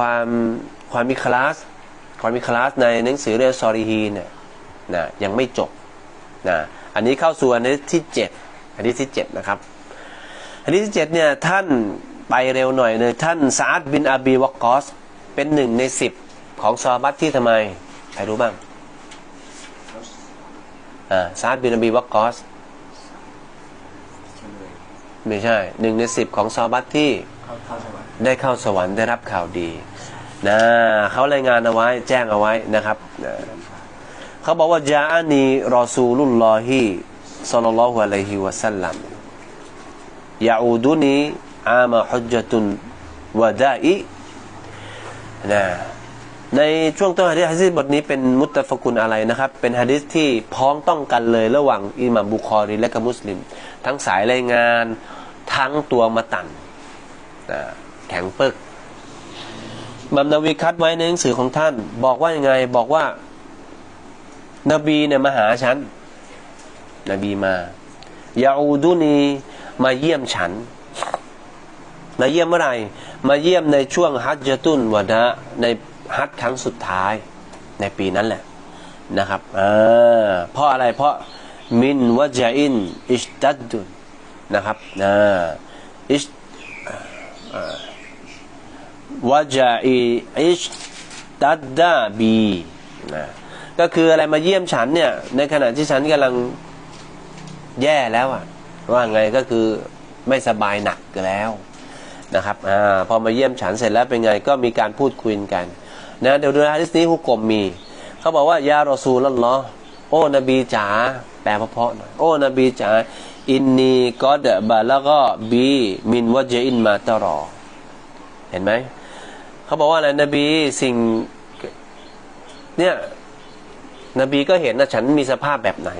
ความความมีคลาส ความมีคลาสในหนังสือเรียซอรีฮีเนี่ยนะยังไม่จบนะอันนี้เข้าสู่อันที่เจ็ดอันที่ที่เจ็ดนะครับ อันที่เจ็ดเนี่ยท่านไปเร็วหน่อยเลยท่านซาดบินอาบีวกอสเป็นหนึ่งในสิบของซอบัตที่ทำไมใครรู้บ้างอ่าซาดบินอาบีวกอสไม่ใช่หนึ่งในสิบของซอบัตที่ ได้เข้าสวรรค์ได้รับข่าวดีนะเขารายงานเอาไว้แจ้งเอาไว้นะครับเขาบอกว่าจาอานีรอซูลุลลอฮิสัลลัลลอฮุอะลัยฮิวะสัลลัมยาอูดุนีอามาฮุจตุนวะดาอินะในช่วงต้นฮะดิษฮะดิษบทนี้เป็นมุตตะฟกุลอะไรนะครับ เป็นฮะดิษที่พ้องต้องกันเลยระหว่างอิหมัมบุคอรีและกับมุสลิม ทั้งสายรายงานทั้งตัวมาตัน แข็งปึกมัมนาวีคัดไว้ในหนังสือของท่าน บอกว่ายังไง บอกว่า นบีเนี่ยมาหาฉัน นบีมายาอูดุนีมาเยี่ยมฉัน มาเยี่ยมเมื่อไหร่ มาเยี่ยมในช่วงฮัจญตุนวะดะในฮัจครั้งสุดท้ายในปีนั้นแหละนะครับอ่าเพราะอะไรเพราะมินวะจอินอิชตัดดุนนะครับอ,อิช วาจาอิชตัดดาบีนะก็คืออะไรมาเยี่ยมฉันเนี่ย ในขณะที่ฉันกำลังแย่แล้วอะว่าไงก็คือไม่สบายหนักแล้วนะครับอพอมาเยี่ยมฉันเสร็จแล้วเป็นไงก็มีการพูดคุยกันนะเดี๋ยวดูฮะดิษนี้ฮุกกลมมี เขาบอกว่ายารอซูลลอฮ์โอ้นบีจ๋าแปลเพาะๆหน่อยโอ้นบีจ๋า อินนีกอดบะแล้วก็บีมินวะเจอินมาตรอ เห็นไหม เขาบอกว่าอะไรนบีสิ่ง เนี่ย นบีก็เห็นนะฉันมีสภาพแบบไหน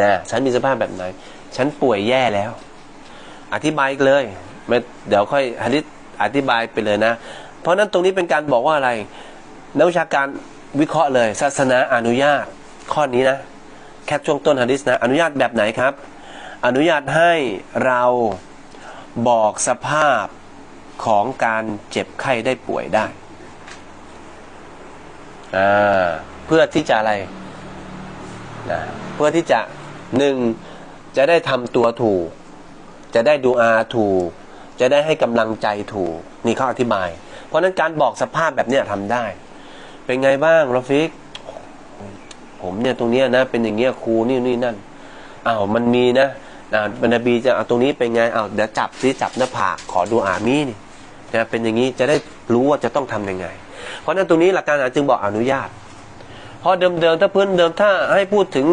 นะฉันมีสภาพแบบไหน ฉันป่วยแย่แล้ว อธิบายเลยไม่เดี๋ยวค่อยฮะดิษอธิบายไปเลยนะ เพราะฉะนั้นตรงนี้เป็นการบอกว่าอะไร นักวิชาการวิเคราะห์เลย ศาสนาอนุญาตข้อนี้นะ แค่ช่วงต้นฮะดิษนะอนุญาตแบบไหนครับ อนุญาตให้เราบอกสภาพของการเจ็บไข้ได้ป่วยได้เพื่อที่จะอะไรนะเพื่อที่จะหนึ่งจะได้ทำตัวถูก จะได้ดูอาถูก จะได้ให้กำลังใจถูก นี่เขาอธิบาย เพราะนั้นการบอกสภาพแบบนี้ทำได้ เป็นไงบ้างรอฟิก ผมเนี่ยตรงเนี้ยนะ เป็นอย่างเงี้ยครูนี่นี่นั่นอ้าวมันมีนะนะนบีจะเอาตรงนี้เป็นไงอ้าวเดี๋ยวจับซิจับหน้าผากขอดูอามีนี่นะเป็นอย่างนี้จะได้รู้ว่าจะต้องทำยังไง เพราะนั้นตรงนี้หลักการจึงบอกอนุญาต เพราะเดิมๆถ้าเพื่อนเดิมถ้าให้พูดถึง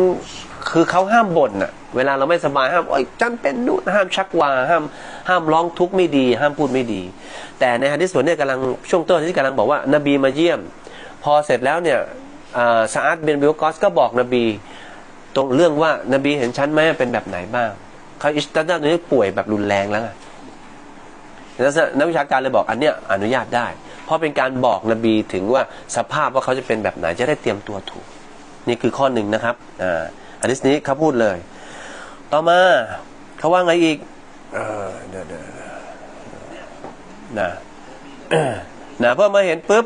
คือเขาห้ามบ่นน่ะ เวลาเราไม่สบายห้ามโอ้ยจันเป็นนู่นห้ามชักวาห้ามห้ามร้องทุกข์ไม่ดี ห้ามพูดไม่ดี แต่ในฮะดิษส่วนเนี้ยกำลังช่วงต้นที่กำลังบอกว่า นบีมาเยี่ยม พอเสร็จแล้วเนี่ย ซาอัดเบนบิลกอสก็บอกนบี ตรงเรื่องว่านบีเห็นฉันไหมเป็นแบบไหนบ้างเขาอิสตันดานี้ป่วยแบบรุนแรงแล้วไงนักวิชาการเลยบอกอันเนี้ยอนุญาตได้ เพราะเป็นการบอกนบีถึงว่าสภาพว่าเขาจะเป็นแบบไหนจะได้เตรียมตัวถูก นี่คือข้อหนึ่งนะครับอ่าอันนี้นี้เขาพูดเลย ต่อมาเขาว่าไงอีกเดี๋ยวเดี๋ยวนะนะพอมาเห็นปุ๊บ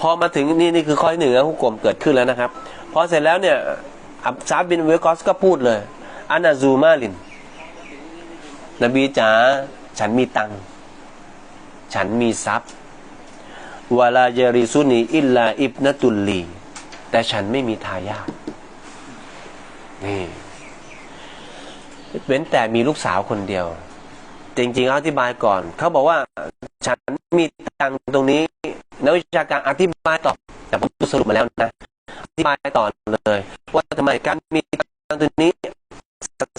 พอมาถึงนี่นี่คือข้อที่หนึ่งนะฮุกกลมเกิดขึ้นแล้วนะครับ พอเสร็จแล้วเนี่ยอับซาบินเวกอสก็พูดเลยอานาซูมาลิน นบีจ๋าฉันมีตังฉันมีทรัพย์วาลาเยริซุนีอิลลาอิบนตุลลี แต่ฉันไม่มีทายาทนี่เว้นแต่มีลูกสาวคนเดียว จริงๆอธิบายก่อน เขาบอกว่า ฉันมีตังตรงนี้ นักวิชาการอธิบายต่อ แต่ผมสรุปมาแล้วนะ อธิบายต่อเลย ว่าทำไมการมีตังตรงนี้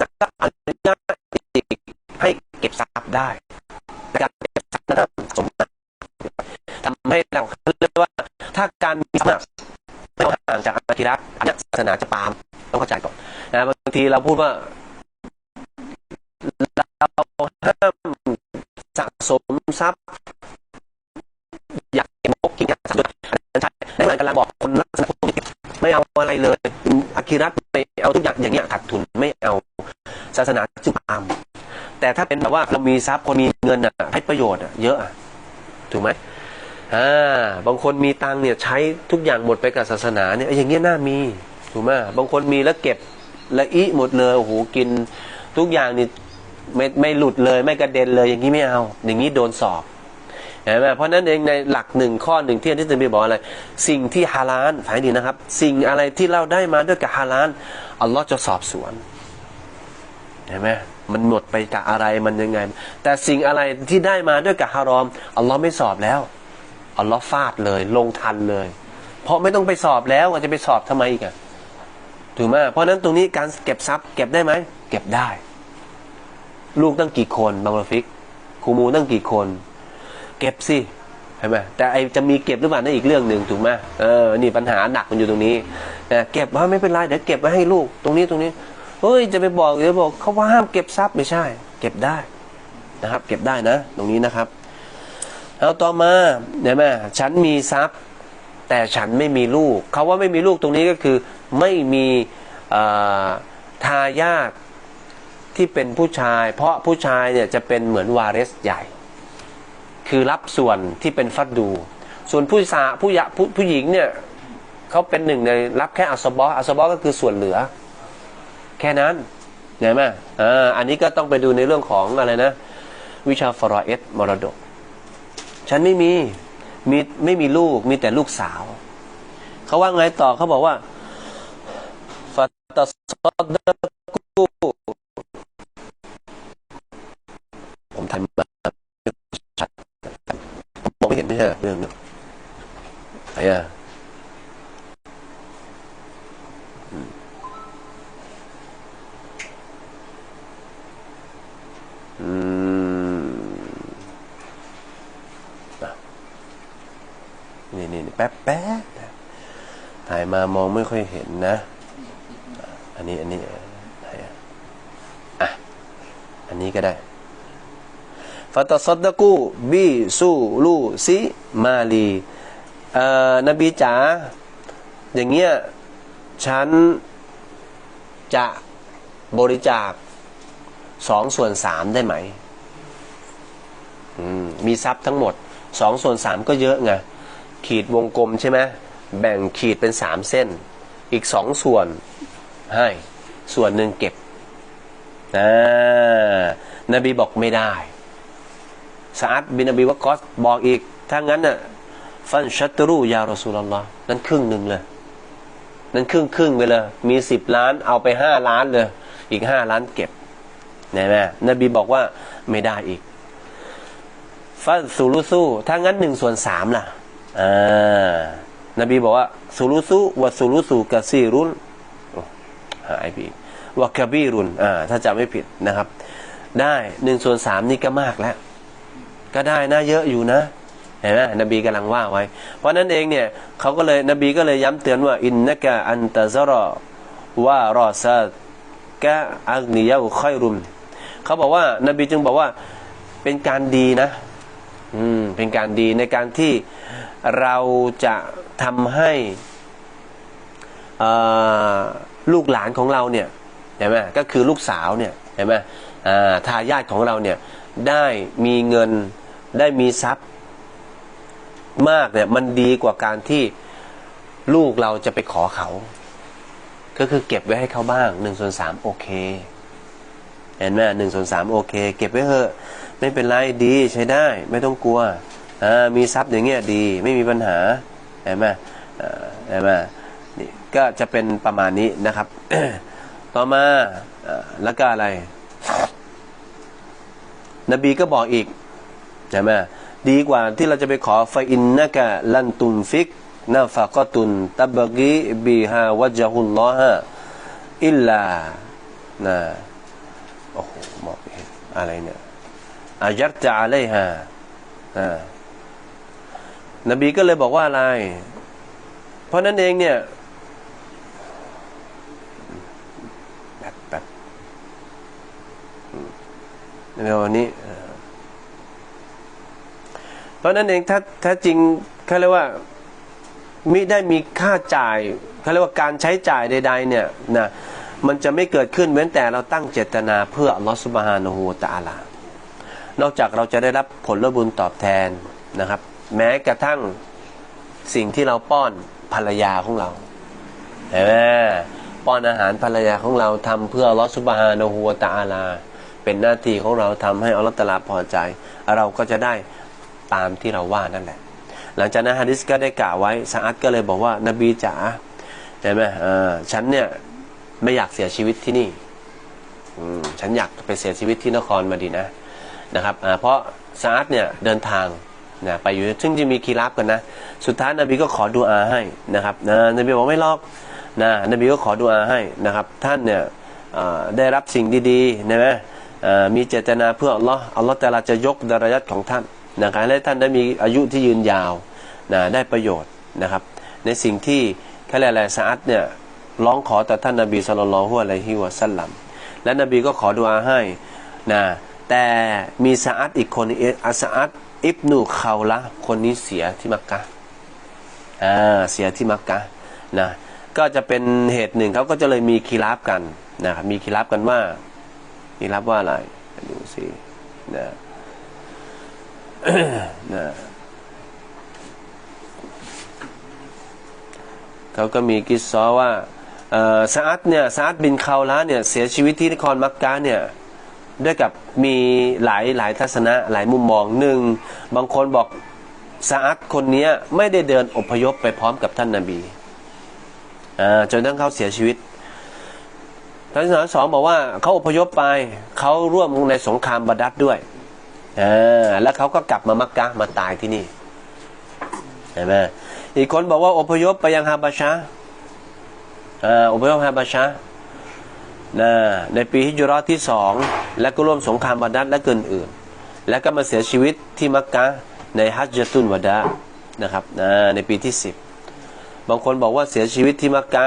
สักอนุญาตให้เก็บทรัพย์ได้การเก็บทรัพย์นั้นสมบัติทำให้เราเรียกว่า ถ้าการมีทรัพย์ไม่ห่างจากอาคิรัตอันนี้ศาสนาจะปามต้องเข้าใจก่อนนะบางทีเราพูดว่าเราห้ามสะสมทรัพย์ ใช่ในมันกำลังบอกคนลักษณะพวกนี้ไม่เอาอะไรเลยอาคิรัตไปเอาทุกอย่างอย่างเงี้ยขาดทุนไม่เอาศาสนาจึงปามแต่ถ้าเป็นแบบว่าเรามีทรัพย์คนมีเงินอะให้ประโยชน์อะเยอะถูกไหมอ่าบางคนมีตังเนี่ยใช้ทุกอย่างหมดไปกับศาสนาเนี่ยอย่างเงี้ยน่ามีถูกไหมบางคนมีแล้วเก็บละอิหมดเลยโอ้โหกิน ทุกอย่างนี่ไม่ไม่หลุดเลยไม่กระเด็นเลยอย่างนี้ไม่เอา อย่างนี้โดนสอบ เห็นไหมเพราะนั้นเองในหลักหนึ่งข้อหนึ่งที่ที่จะมีบอกอะไร สิ่งที่ฮาลาลฝ่ายดีนะครับ สิ่งอะไรที่เราได้มาด้วยกับฮาลาลอัลลอฮ์จะสอบสวนเห็นไหมมันหมดไปกับอะไรมันยังไง แต่สิ่งอะไรที่ได้มาด้วยกับฮารอมอัลลอฮ์ไม่สอบแล้วอัลลอฮ์ฟาดเลย ลงทันเลย เพราะไม่ต้องไปสอบแล้วจะไปสอบทำไมอีกอะถูกไหมเพราะฉะนั้นตรงนี้การเก็บทรัพย์ เก็บได้ไหมเก็บได้ ลูกตั้งกี่คนบางรฟิกครูมูตั้งกี่คน เก็บสิเห็นไหมแต่ไอจะมีเก็บหรือเปล่านั่นอีกเรื่องหนึ่งถูกไหมเออนี่ปัญหาหนักมันอยู่ตรงนี้นะเก็บว่าไม่เป็นไรเดี๋ยวเก็บไว้ให้ลูกตรงนี้ตรงนี้เฮ้ยจะไปบอกเดี๋ยวบอกเขาว่าห้ามเก็บทรัพย์ไม่ใช่ เก็บได้นะครับ เก็บได้นะ ตรงนี้นะครับเอาต่อมาเห็นไหมฉันมีทรัพย์ แต่ฉันไม่มีลูกเขาว่าไม่มีลูกตรงนี้ก็คือ ไม่มีทายาทที่เป็นผู้ชาย เพราะผู้ชายเนี่ยจะเป็นเหมือนวาเรสใหญ่ คือรับส่วนที่เป็นฟัดดู ส่วนผู้สาผู้ยะผู้ผู้หญิงเนี่ยเขาเป็นหนึ่งในรับแค่อัสบออัสบอก็คือส่วนเหลือ แค่นั้นเห็นไหมอ่าอันนี้ก็ต้องไปดูในเรื่องของอะไรนะ วิชาฟรอเอสมรดก ฉันไม่มีมีไม่มีลูกมีแต่ลูกสาว เขาว่าไงต่อเขาบอกว่าฟัตซัดกูผมทำแบบชัดมองไม่เห็นไม่ใช่เรื่องนึงไหนอะอืมนี่นี่แป๊บแป๊บถ่ายมามองไม่ค่อยเห็นนะ อันนี้อันนี้ไหนอะอะ อันนี้ก็ได้ฟาต ซัดกูบีซูลูซิมาลีเอ่อนบีจ๋าอย่างเงี้ยฉันจะบริจาคสองส่วนสามได้ไหมมีทรัพย์ทั้งหมดสองส่วนสามก็เยอะไงขีดวงกลมใช่ไหมแบ่งขีดเป็นสามเส้น อีกสองส่วนให้ ส่วนหนึ่งเก็บนบีบอกไม่ได้ สาดบินนบีวะกอสบอกอีก ถ้างั้นน่ะฟันชัตรูยารอสูลลอฮ์นั้นครึ่งหนึ่งเลย นั้นครึ่งครึ่งไปเลย มีสิบล้านเอาไปห้าล้านเลย อีกห้าล้านเก็บนะแม่นบีบอกว่าไม่ได้อีกฟันซูรุสูถ้างั้นหนึ่งส่วนสามล่ะอ่านบีบอกว่าซูรุสูวะซูรุสูกะซีรุนหายไปวะกะบีรุนอ่าถ้าจำไม่ผิดนะครับ ได้หนึ่งส่วนสามนี่ก็มากแล้ว ก็ได้นะเยอะอยู่นะเห็นไหมนบีกำลังว่าไว้ เพราะนั้นเองเนี่ยเขาก็เลยนบีก็เลยย้ำเตือนว่าอินนักะอันตะซรอว่ารอซากะอักนียะอุค่อยรุมเขาบอกว่านบีจึงบอกว่าเป็นการดีนะ อืมเป็นการดีในการที่เราจะทำให้ลูกหลานของเราเนี่ยเห็นไหมก็คือลูกสาวเนี่ยเห็นไหมทายาทของเราเนี่ยได้มีเงิน ได้มีทรัพย์มากเนี่ยมันดีกว่าการที่ลูกเราจะไปขอเขา ก็คือเก็บไว้ให้เขาบ้างหนึ่งส่วนสามโอเค เห็นไหมหนึ่งส่วนสามโอเค เก็บไว้เถอะไม่เป็นไรดีใช้ได้ ไม่ต้องกลัวมีทรัพย์อย่างเงี้ยดี ไม่มีปัญหาเห็นไหมเห็นไหมนี่ก็จะเป็นประมาณนี้นะครับ ต่อมาแล้วก็อะไร นบีก็บอกอีก ใช่ไหมดีกว่าที่เราจะไปขอฟอินนะกะลันตุนฟิกนาฟะกตุนตับกีบีฮาวะจฮุลลอฮะอิลลานะโอ้โหมองเห็นอะไรเนี่ยอายัดจะอะไรฮะนบีก็เลยบอกว่าอะไร เพราะนั้นเองเนี่ยแบบแบบในวันนี้ เพราะนั้นเองถ้าถ้าจริงเขาเรียกว่ามิได้มีค่าจ่ายเขาเรียกว่าการใช้จ่ายใด ๆ เนี่ยนะมันจะไม่เกิดขึ้นเว้นแต่เราตั้งเจตนาเพื่ออัลลอฮฺสุบฮานะฮูตะอาลานอกจากเราจะได้รับผลบุญตอบแทนนะครับ แม้กระทั่งสิ่งที่เราป้อนภรรยาของเราเห็นไหมป้อนอาหารภรรยาของเราทำเพื่ออัลลอฮฺสุบฮานะฮูตะอาลา เป็นหน้าที่ของเราทำให้อัลลอฮฺตะอาลาพอใจ เราก็จะได้ ตามที่เราว่านั่นแหละ หลังจากนั้นฮะดิษก็ได้กล่าวไว้สะอัดก็เลยบอกว่านบีจ๋าเห็นไหมฉันเนี่ยไม่อยากเสียชีวิตที่นี่อืมฉันอยากไปเสียชีวิตที่นครมาดีนะนะครับอ่าเพราะซาดเนี่ยเดินทางนะไปอยู่ซึ่งจะมีคีรับกันนะ สุดท้ายนบีก็ขอดูอาให้นะครับนะนบีบอกไม่ลอกนะนบีก็ขอดูอาให้นะครับ ท่านเนี่ยได้รับสิ่งดีๆนะไหมอ่ามีเจตนาเพื่ออัลลอฮ์อัลลอฮ์แต่ละจะยกดารยัตของท่าน นะครับให้ท่านได้มีอายุที่ยืนยาวนะได้ประโยชน์นะครับ ในสิ่งที่เขาเรียกอะไรซาอัดเนี่ยร้องขอต่อท่านนบีสุลต่านละฮ์อะลัยฮิวะสัลลัมและนบีก็ขอดุอาให้นะแต่มีซาอัดอีกคนอาซาอัดอิบนุคาวละคนนี้เสียที่มักกะอ่าเสียที่มักกะนะก็จะเป็นเหตุหนึ่งเขาก็จะเลยมีคีราบกันนะครับมีคีราบกันว่าคีราบว่าอะไรดูสินะ เขาก็มีกิสซอว่าซาอัดเนี่ยซาอัดบินคาวละเนี่ยเสียชีวิตที่นครมักกะเนี่ยด้วยกับมีหลายหลายทัศนะหลายมุมมองหนึ่งบางคนบอกซาอัดคนเนี้ยไม่ได้เดินอพยพไปพร้อมกับท่านนาบีจนทั้งเขาเสียชีวิตทัศนะสองบอกว่าเขาอพยพไปเขาร่วมในสงครามบาดัดด้วย อ่าแล้วเขาก็กลับมามักกะมาตายที่นี่เห็นไหมอีกคนบอกว่าอพยพไปยังฮาบาชาอ่าอพยพฮาบาชานะในปีฮิจรัตที่สองและก็ร่วมสงครามบาดัดและเกินอื่น แล้วก็มาเสียชีวิตที่มักกะในฮัจญตุนวดานะครับนะในปีที่สิบบางคนบอกว่าเสียชีวิตที่มักกะ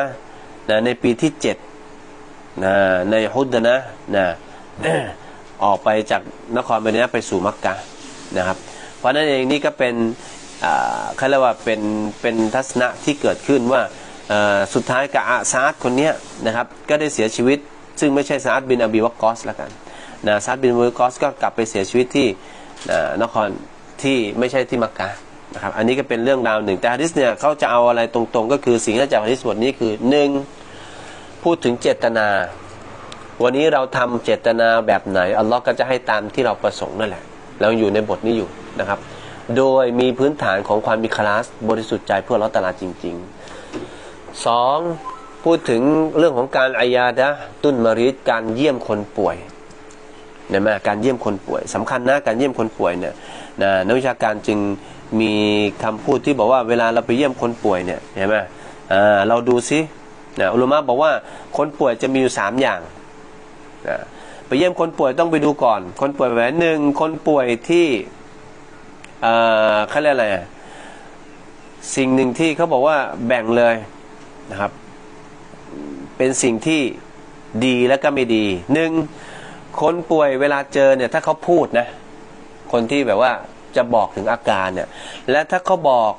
นะในปีที่เจ็ดนะในฮุดนะนะ ออกไปจากนครเมดินะไปสู่มักกะนะครับ เพราะนั่นเองนี่ก็เป็นเขาเรียกว่าเป็นเป็นทัศนะที่เกิดขึ้นว่าสุดท้ายกะอาซาดคนนี้นะครับก็ได้เสียชีวิต ซึ่งไม่ใช่ซาดบินอบีวักกอสล้วกันนะซาดบินอบีวักกอสก็กลับไปเสียชีวิตที่นครที่ไม่ใช่ที่มักกะนะครับอันนี้ก็เป็นเรื่องราวหนึ่งแต่ฮะดิษเนี่ยเขาจะเอาอะไรตรงๆ ก็คือสิ่งที่จากฮะดิษบทนี้คือหนึ่งพูดถึงเจตนา วันนี้เราทำเจตนาแบบไหนอัลลอฮ์ก็จะให้ตามที่เราประสงค์นั่นแหละ เราอยู่ในบทนี้อยู่นะครับ โดยมีพื้นฐานของความมีคลาสบริสุทธิ์ใจเพื่อลอฮ์ตาลาจริงๆสองพูดถึงเรื่องของการอายาดะตุนมาริดการเยี่ยมคนป่วยเห็นไหมการเยี่ยมคนป่วยสำคัญนะการเยี่ยมคนป่วยเนี่ยนะนักวิชาการจึงมีคำพูดที่บอกว่าเวลาเราไปเยี่ยมคนป่วยเนี่ยเห็นไหมเราดูซินะอุลามะบอกว่าคนป่วยจะมีอยู่สามอย่าง นะไปเยี่ยมคนป่วยต้องไปดูก่อน คนป่วยแบบหนึ่งคนป่วยที่เอ่อเขาเรียกอะไรสิ่งหนึ่งที่เขาบอกว่าแบ่งเลยนะครับ เป็นสิ่งที่ดีและก็ไม่ดีหนึ่งคนป่วยเวลาเจอเนี่ยถ้าเขาพูดนะ คนที่แบบว่าจะบอกถึงอาการเนี่ย และถ้าเขาบอก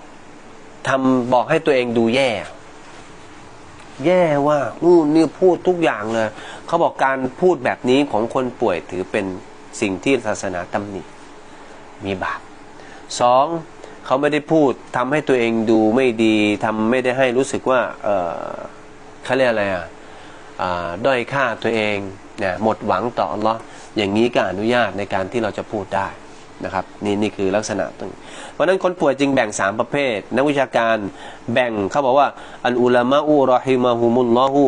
ทำบอกให้ตัวเองดูแย่ แย่ว่านู่นนี่พูดทุกอย่างเลย เขาบอกการพูดแบบนี้ของคนป่วยถือเป็นสิ่งที่ศาสนาตำหนิมีบาปสองเขาไม่ได้พูดทำให้ตัวเองดูไม่ดีทำไม่ได้ให้รู้สึกว่าเออเขาเรียกอะไรอะอ่าด้อยค่าตัวเองเนี่ยหมดหวังต่ออัลลอฮ์อย่างนี้ก็อนุญาตในการที่เราจะพูดได้นะครับนี่นี่คือลักษณะตรงเพราะนั้นคนป่วยจึงแบ่งสามประเภท นักวิชาการแบ่งเขาบอกว่า อันอุลามะอูรอฮิมาฮุมุลลอฮู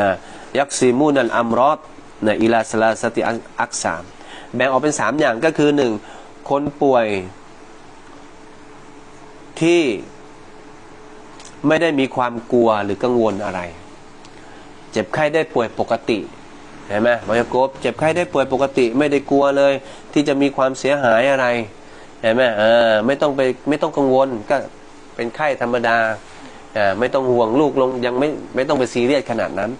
นะ ยักซิมูนันอัมรอดนะอิลาสลาสติอักสามแบ่งออกเป็นสามอย่างก็คือหนึ่งคนป่วยที่ไม่ได้มีความกลัวหรือกังวลอะไร เจ็บไข้ได้ป่วยปกติเห็นไหมมายากบเจ็บไข้ได้ป่วยปกติ ไม่ได้กลัวเลย ที่จะมีความเสียหายอะไรเห็นไหมเออไม่ต้องไปไม่ต้องกังวลก็เป็นไข้ธรรมดาอ่าไม่ต้องห่วงลูกลงยังไม่ไม่ต้องไปซีเรียสขนาดนั้น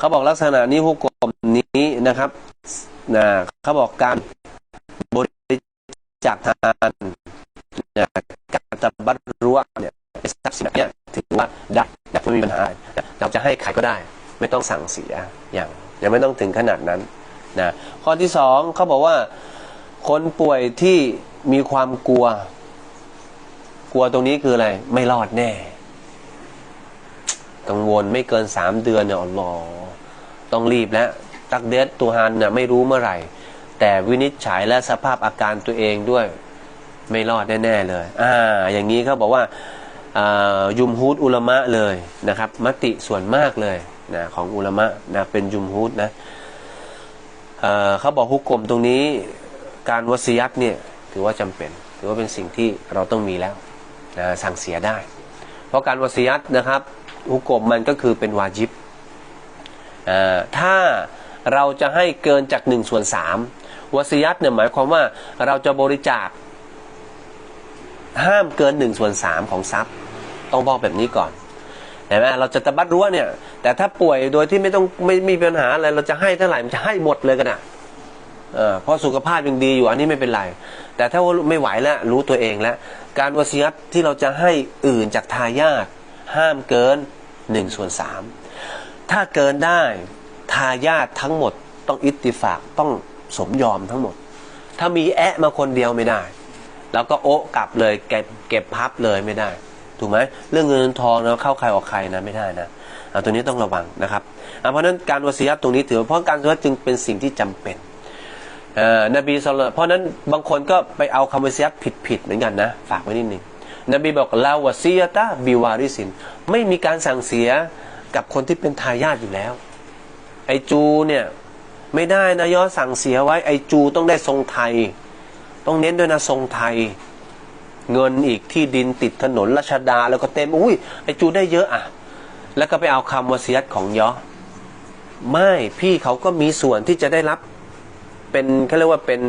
เขาบอกลักษณะนี้ฮุกกลมนี้นะครับนะเขาบอกการบริจาคทานนะการตบัตรั้วเนี่ยทรัพย์สินเนี่ยถือว่าได้แต่ไม่มีปัญหาเราจะให้ใครก็ได้ ไม่ต้องสั่งเสียอย่างยังไม่ต้องถึงขนาดนั้นนะข้อที่สองเขาบอกว่าคนป่วยที่มีความกลัว กลัวตรงนี้คืออะไร ไม่รอดแน่ กังวลไม่เกินสามเดือนเนี่ยอัลลอ ต้องรีบแล้วตักเดสตูฮันเนี่ยไม่รู้เมื่อไหร่ แต่วินิจฉัยและสภาพอาการตัวเองด้วย ไม่รอดแน่ ๆ เลย อ่า อย่างนี้เขาบอกว่าายุมฮูดอุลามะเลยนะครับ มติส่วนมากเลยนะของอุลามะนะเป็นยุมฮูดนะเเขาบอกฮุกกลมตรงนี้การวสียัตเนี่ยถือว่าจำเป็นถือว่าเป็นสิ่งที่เราต้องมีแล้วนะสั่งเสียได้ เพราะการวสียัตนะครับฮุกกลมมันก็คือเป็นวาจิบ ถ้าเราจะให้เกินจากหนึ่งส่วนสามวสียัตเนี่ยหมายความว่าเราจะบริจาค ห้ามเกินหนึ่งส่วนสามของทรัพย์ ต้องบอกแบบนี้ก่อนเห็นไหมเราจะตะบัดรั้วเนี่ย แต่ถ้าป่วยโดยที่ไม่ต้องไม่มีปัญหาอะไรเราจะให้เท่าไหร่มันจะให้หมดเลยกันอะเออเพราะสุขภาพยังดีอยู่อันนี้ไม่เป็นไร แต่ถ้าว่าไม่ไหวแล้วรู้ตัวเองแล้ว การวสียัตที่เราจะให้อื่นจากทายาทห้ามเกินหนึ่งส่วนสาม ถ้าเกินได้ทายาททั้งหมด ต้องอิตติฝากต้องสมยอมทั้งหมด ถ้ามีแอะมาคนเดียวไม่ได้ แล้วก็โอะกลับเลยเก็บเก็บพับเลยไม่ได้ ถูกไหมเรื่องเงินทองนะเข้าใครออกใครนะไม่ได้นะเอาตัวนี้ต้องระวังนะครับเพราะฉะนั้นการวสียัตตรงนี้ถือเพราะการวสียัตจึงเป็นสิ่งที่จำเป็นอ่อนบีสุลต่านเพราะนั้นบางคนก็ไปเอาคำวสียัตผิดผิดเหมือนกันนะ ฝากไว้นิดหนึ่งนบีบอกลาวสียตะบิวาริสิน ไม่มีการสั่งเสีย กับคนที่เป็นทายาทอยู่แล้ว ไอจูเนี่ยไม่ได้นะย่อสั่งเสียไว้ไอจูต้องได้ทรงไทย ต้องเน้นด้วยนะทรงไทย เงินอีกที่ดินติดถนนรัชดาแล้วก็เต็มอุ้ยไอจูได้เยอะอะ แล้วก็ไปเอาคำวสียตของยอไม่พี่เขาก็มีส่วนที่จะได้รับ เป็นเขาเรียกว่าเป็น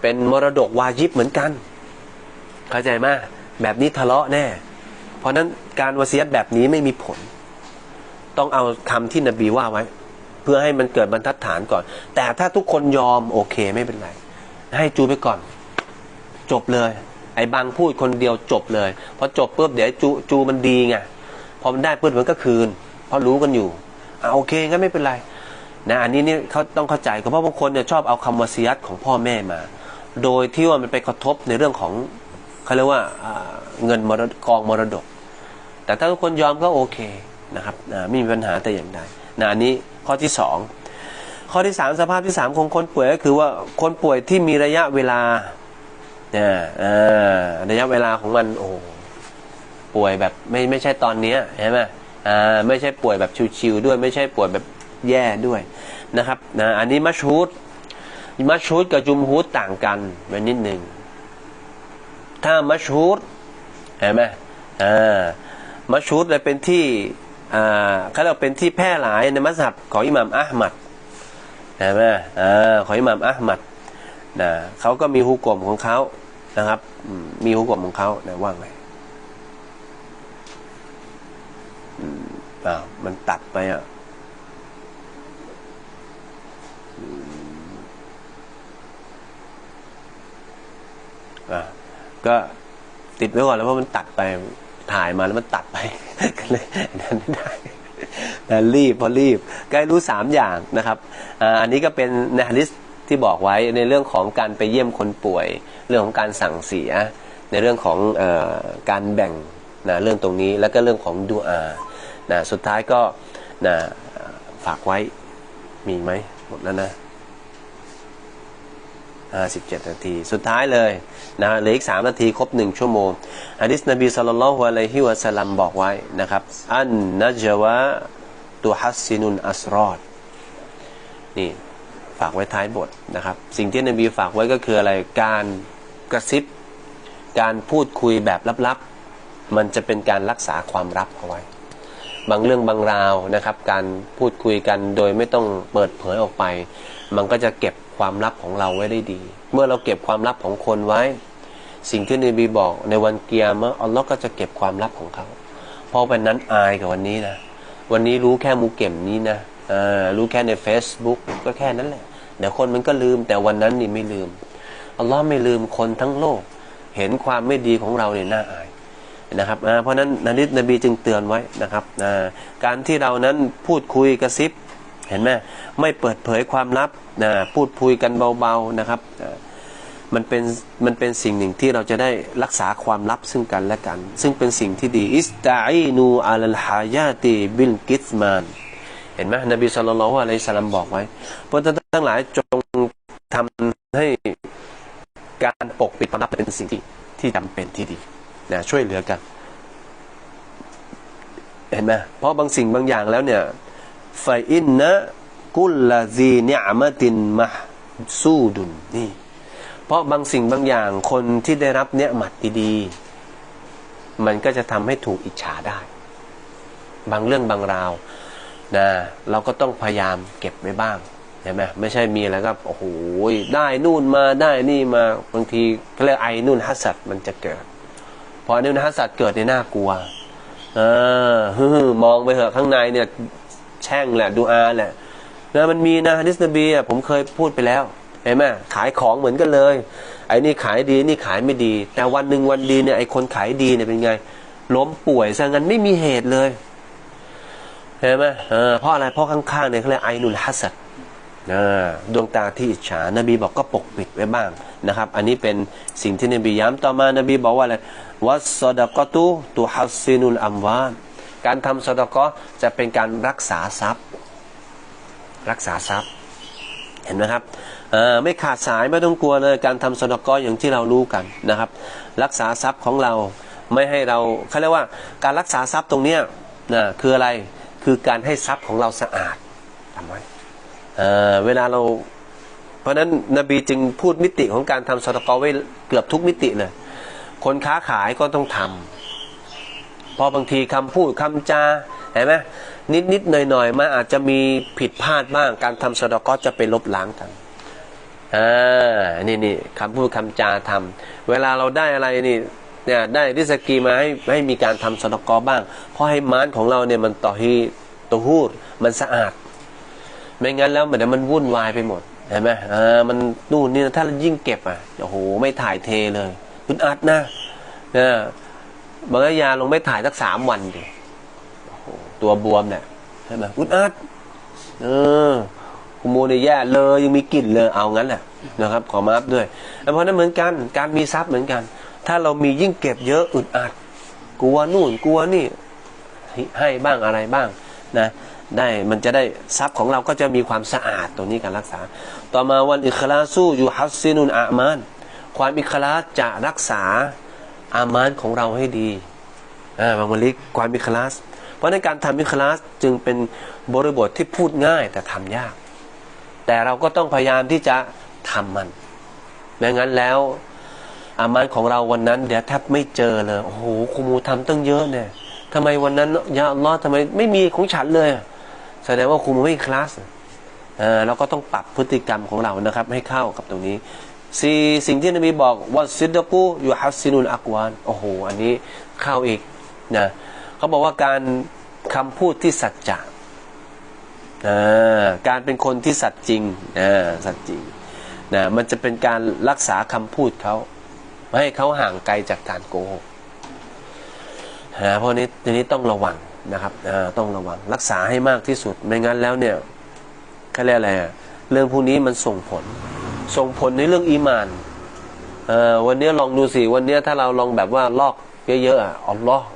เป็นมรดกวาญิบเหมือนกัน เข้าใจไหมแบบนี้ทะเลาะแน่ เพราะนั้นการวสียตแบบนี้ไม่มีผล ต้องเอาคำที่นบีว่าไว้ เพื่อให้มันเกิดบรรทัดฐานก่อน แต่ถ้าทุกคนยอมโอเคไม่เป็นไรให้จูไปก่อน จบเลย ไอ้บางพูดคนเดียวจบเลยพอจบปุ๊บเดี๋ยวจูจูมันดีไงพอมันได้ปุ๊บมันก็คืนเพราะรู้กันอยู่อะโอเคงั้นไม่เป็นไรนะอันนี้นี่เขาต้องเข้าใจเพราะบางคนเนี่ยชอบเอาคำวสียัตของพ่อแม่มา โดยที่ว่ามันไปกระทบในเรื่องของเขาเรียกว่าอ่าเงินมรดกองมรดก แต่ถ้าทุกคนยอมก็โอเค นะครับไม่มีปัญหาแต่อย่างใดนะอันนี้ข้อที่สองข้อที่สามสภาพที่สามของคนป่วยก็คือว่าคนป่วยที่มีระยะเวลาเนี่ยระยะเวลาของมันโอ้ป่วยแบบไม่ไม่ใช่ตอนนี้ใช่ไหมอ่าไม่ใช่ป่วยแบบชิวๆด้วย ไม่ใช่ป่วยแบบแย่ด้วยนะครับนะอันนี้มัชฮูดมัชฮูดกับจุมฮูดต่างกันไปนิดหนึ่งถ้ามัชฮูดเห็นไหมอ่ามัชฮูดเลยเป็นที่ อ่าเขาเรียกว่าเป็นที่แพร่หลายในมัสยิดของอิหม่ามอัลมัดนไหมอ่าของอิหม่ามอัลมัดนะเขาก็มีฮุกกลมของเขานะครับ มีฮุกกลมของเขานะว่าไงอืมอ้าวมันตัดไปอะอืมอะก็ติดไว้ก่อนแล้วเพราะมันตัดไป ถ่ายมาแล้วมันตัดไปก็เลยนั่นไม่ได้นะรีบพอรีบก็ให้รู้สามอย่างนะครับอันนี้ก็เป็นนฮะดิษที่บอกไว้ในเรื่องของการไปเยี่ยมคนป่วย เรื่องของการสั่งเสีย ในเรื่องของออการแบ่งนะเรื่องตรงนี้แล้วก็เรื่องของดูอานะสุดท้ายก็นะฝากไว้มีไหมหมดแล้วนะ ห้าสิบเจ็ดนาที สุดท้ายเลยนะเหลืออีกสามนาทีครบหนึ่งชั่วโมงฮะดิษนบีสัลลัลลอฮุอะลัยฮิวะสัลลัมบอกไว้นะครับ อันนัจวะตุฮัสซินุนอัสรอดนี่ฝากไว้ท้ายบทนะครับ สิ่งที่นบีฝากไว้ก็คืออะไรการกระซิบ การพูดคุยแบบลับๆ มันจะเป็นการรักษาความลับเอาไว้ บางเรื่องบางราวนะครับ การพูดคุยกันโดยไม่ต้องเปิดเผยออกไป มันก็จะเก็บ ความลับของเราไว้ได้ดี เมื่อเราเก็บความลับของคนไว้ สิ่งที่นบีบอก ในวันเกียร์มะอัลลอฮ์ก็จะเก็บความลับของเขาเพราะวันนั้นอายกับวันนี้นะวันนี้รู้แค่มูเก็มนี้นะรู้แค่ใน Facebook ก็แค่นั้นแหละเดี๋ยวคนมันก็ลืมแต่วันนั้นนี่ไม่ลืมอัลลอฮ์ไม่ลืมคนทั้งโลก เห็นความไม่ดีของเราเนี่ยน่าอายนะครับเพราะนั้นนนบีจึงเตือนไว้นะครับการที่เรานั้นพูดคุยกระซิบ เห็นไหมไม่เปิดเผยความลับนะพูดคุยกันเบาๆนะครับมันเป็นมันเป็นสิ่งหนึ่งที่เราจะได้รักษาความลับซึ่งกันและกัน ซึ่งเป็นสิ่งที่ดีอิสตาอีนูอัลฮายาติบิลกิสมานเห็นไหมนบีสุลต่านละฮ์อะลัยสลามบอกไว้พระท่านทั้งหลายจงทำให้การปกปิดความลับเป็นสิ่งที่ที่จำเป็นที่ดีนะช่วยเหลือกัน เห็นไหมเพราะบางสิ่งบางอย่างแล้วเนี่ย ไฟอินนะกุลลาซีเนอมตินมะซูดุนนี่เพราะบางสิ่งบางอย่างคนที่ได้รับเนื้อหมัดดีๆ มันก็จะทำให้ถูกอิจฉาได้ บางเรื่องบางราวนะเราก็ต้องพยายามเก็บไว้บ้างใช่ไหมไม่ใช่มีแล้วก็โอ้โหได้นู่นมาได้นี่มาบางทีเขาเรียกไอ้นู่นฮัสัดมันจะเกิด พอไอ้นู่นฮัสัดเกิดในน่ากลัว เออฮึ่มมองไปเหอะข้างในเนี่ย แช่งแหละดูอาแหละนะมันมีนะฮะดิสนบีอะผมเคยพูดไปแล้วเห็นไหมขายของเหมือนกันเลย ไอ้นี่ขายดีนี่ขายไม่ดี แต่วันหนึ่งวันดีเนี่ยไอ้คนขายดีเนี่ยเป็นไง ล้มป่วยซะงั้นไม่มีเหตุเลยเห็นไหมเออเพราะอะไรเพราะข้างๆเนี่ยเขาเรียกไอนุลฮัสซัดนะดวงตาที่อิจฉานบีบอกก็ปกปิดไว้บ้างนะครับ อันนี้เป็นสิ่งที่นบีย้ำต่อมานบีบอกว่าอะไรวัสซดกตุตุฮัสซินุลอัมวาน การทำสดกะจะเป็นการรักษาทรัพย์ รักษาทรัพย์ เห็นไหมครับไม่ขาดสายไม่ต้องกลัวเลยการทำสดกออย่างที่เรารู้กันนะครับ รักษาทรัพย์ของเราไม่ให้เราเขาเรียกว่าการรักษาทรัพย์ตรงเนี้ยนะคืออะไรคือการให้ทรัพย์ของเราสะอาดทำไว้เเวลาเราเพราะฉะนั้นนบีจึงพูดมิติของการทำสดกอไว้เกือบทุกมิติเลย คนค้าขายก็ต้องทำ พอบางทีคำพูดคำจาเห็นไหมนิดนิดหน่อยหน่อยๆมันอาจจะมีผิดพลาดบ้าง การทำสดกอจะไปลบล้างกันอ่านี่นี่คำพูดคำจาทำเวลาเราได้อะไรนี่เนี่ยได้ริสกีมาให้ให้มีการทำสดกอบ้าง เพราะให้ม้านของเราเนี่ยมันต่อฮีตัวหูดมันสะอาด ไม่งั้นแล้วมันเดี๋ยวมันวุ่นวายไปหมดเห็นไหมอ่ามันนู่นนี่ถ้าเรายิ่งเก็บอะโอ้โหไม่ถ่ายเทเลยคุณอัดนะเนี่ย บางยาลงไม่ถ่ายสักสามวันดิโอ้โหตัวบวมเนี่ยใช่ไหมคุณอัดเออคุณโมเนี่ยแย่เลยยังมีกลิ่นเลยเอางั้นแหละนะครับ ขอมาอัพด้วยแล้วเพราะนั้นเหมือนกันการมีทรัพย์เหมือนกัน ถ้าเรามียิ่งเก็บเยอะอึดอัด กลัวนู่นกลัวนี่ ให้บ้างอะไรบ้างนะได้มันจะได้ทรัพย์ของเราก็จะมีความสะอาดตรงนี้การรักษา ต่อมาวันอิคลาสู้อยู่ฮัสซินุนอามานความอิคลาสจะรักษา อามานของเราให้ดีบางวลิกความอิคลาส เพราะในการทำอิคลาสจึงเป็นบริบทที่พูดง่ายแต่ทำยาก แต่เราก็ต้องพยายามที่จะทำมันไม่งั้นแล้วอามานของเราวันนั้น เดี๋ยวแทบไม่เจอเลย โอ้โหครูมูทำตั้งเยอะเนี่ยทำไมวันนั้นยาลอฮ์ทำไมไม่มีของฉันเลย แสดงว่าครูมูไม่คลาสเราก็ต้องปรับพฤติกรรมของเรานะครับ ให้เข้ากับตรงนี้ สี่สิ่งที่นบีบอกว่าซิดกูอยู่ฮัสซินุลอักวานโอ้โหอันนี้เข้าอีกนะเขาบอกว่าการคำพูดที่สัจจะการเป็นคนที่สัตย์จริงนะสัตย์จริงนะมันจะเป็นการรักษาคำพูดเขาไม่ให้เขาห่างไกลจากการโกหกนะเพราะนี้ทีนี้ต้องระวังนะครับต้องระวังรักษาให้มากที่สุดไม่งั้นแล้วเนี่ยเขาเรียกอะไรเรื่องพวกนี้มันส่งผล ส่งผลในเรื่องอีมานเออวันนี้ลองดูสิวันนี้ถ้าเราลองแบบว่าลอกเยอะๆอะอัลลอฮ์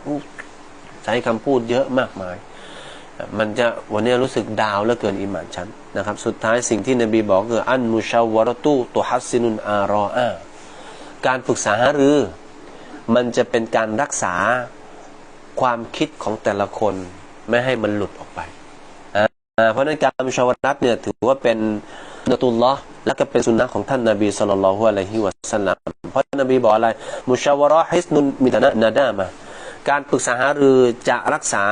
ใช้คำพูดเยอะมากมาย มันจะวันนี้รู้สึกดาวเหลือเกินอิมานฉันนะครับ สุดท้ายสิ่งที่นบีบอกคืออันมุชาวรตุตุฮัสซินุนอารออาการปรึกษาหารือ มันจะเป็นการรักษาความคิดของแต่ละคนไม่ให้มันหลุดออกไป เพราะนั้นการมุชาวรัตเนี่ยถือว่าเป็นนตุลลอฮ์ และก็เป็นสุนนะของท่านนาบีสุลต่านละฮ์อะลัยฮิวะสัลลัมเพราะนบีบอกอะไร มุชาวรอฮิสนุนมิตนะนาดามาการปรึกษาหารือจะรักษา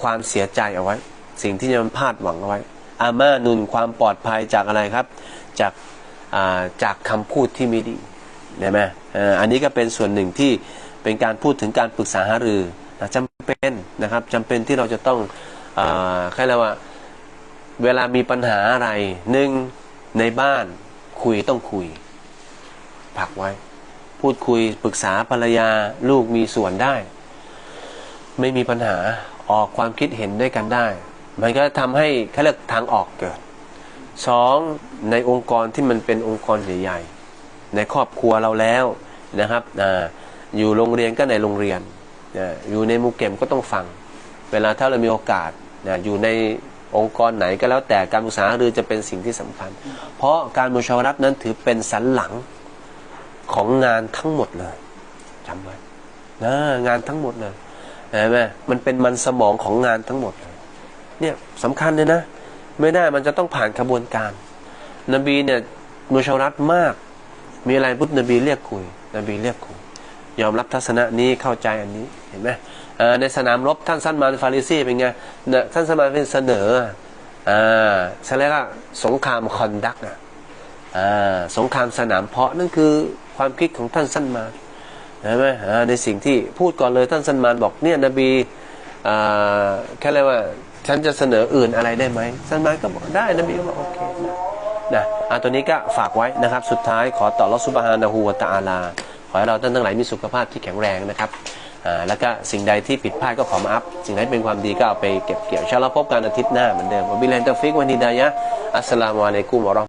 ความเสียใจเอาไว้ สิ่งที่จะมันพลาดหวังเอาไว้ อามานุนความปลอดภัยจากอะไรครับ จากจากคำพูดที่ไม่ดีเห็นไหมอันนี้ก็เป็นส่วนหนึ่งที่เป็นการพูดถึงการปรึกษาหารือจำเป็นนะครับจำเป็นที่เราจะต้องแค่เรียกว่าเวลามีปัญหาอะไรหนึ่ง ในบ้านคุยต้องคุยผักไว้ พูดคุยปรึกษาภรรยาลูกมีส่วนได้ ไม่มีปัญหาออกความคิดเห็นด้วยกันได้ มันก็ทำให้เขาเรียกทางออกเกิดสองในองค์กรที่มันเป็นองค์กรใหญ่ๆในครอบครัวเราแล้วนะครับออยู่โรงเรียนก็ในโรงเรียนอยู่ในมูเก็มก็ต้องฟัง เวลาถ้าเรามีโอกาสอยู่ใน องค์กรไหนก็แล้วแต่การมุสาหรือจะเป็นสิ่งที่สำคัญ เพราะการมุชาวรัตนั้นถือเป็นสันหลังของงานทั้งหมดเลยจำไว้นะงานทั้งหมดเลยเห็นไหมมันเป็นมันสมองของงานทั้งหมดเลยเนี่ยสำคัญเลยนะ ไม่ได้มันจะต้องผ่านกระบวนการ นบีเนี่ยมุชาวรัตมาก มีอะไรพุทธนบีเรียกคุย นบีเรียกคุย ยอมรับทัศนะนี้เข้าใจอันนี้เห็นไหม ในสนามรบท่านซันมานฟาริซีเป็นไงท่านซันมานเป็นเสนออ่าใช่แล้วก็สงครามคอนดักนะอ่าสงครามสนามเพาะนั่นคือความคิดของท่านซันมานเห็นไหมในสิ่งที่พูดก่อนเลยท่านซันมานบอกเนี่ยนบีอ่าแค่เรียกว่าฉันจะเสนออื่นอะไรได้ไหมซันมานก็บอกได้นบีก็บอกโอเคนะอะตัวนี้ก็ฝากไว้นะครับ สุดท้ายขอต่อรสุบฮานะฮูวะตะอาลา ขอให้เราท่านทั้งหลายมีสุขภาพที่แข็งแรงนะครับ แล้วก็สิ่งใดที่ผิดพลาดก็ขอมาอัพ สิ่งใดเป็นความดีก็เอาไปเก็บเกี่ยวชาอัลลอฮ์พบกันอาทิตย์หน้าเหมือนเดิมวะบิลลาฮิตตอฟิกวันนี้ดายะอัสสลามุอะลัยกุมวะรอ